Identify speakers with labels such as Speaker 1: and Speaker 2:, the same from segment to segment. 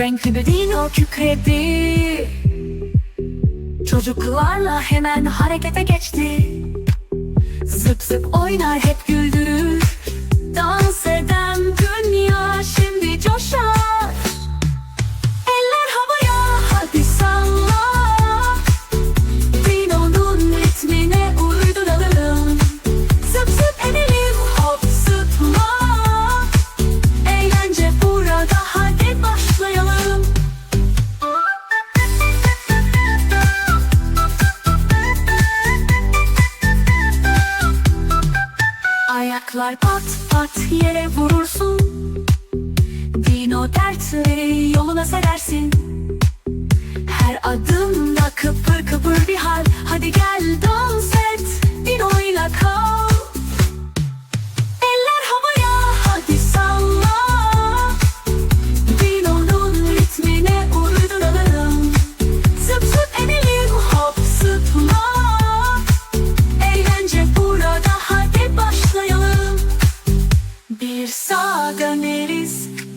Speaker 1: renkli bir dino kükredi. Çocuklarla hemen harekete geçti. Zıp zıp oynar hep güldürür Ayaklar pat pat yere vurursun. Dino dertleri yoluna serersin. Her adımda kıpır kıpır bir hal. Hadi gel dans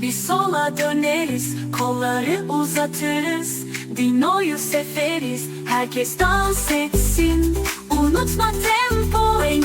Speaker 1: bir sola döneriz Kolları uzatırız. Dino'yu severiz Herkes dans etsin. Unutma tempo Renkli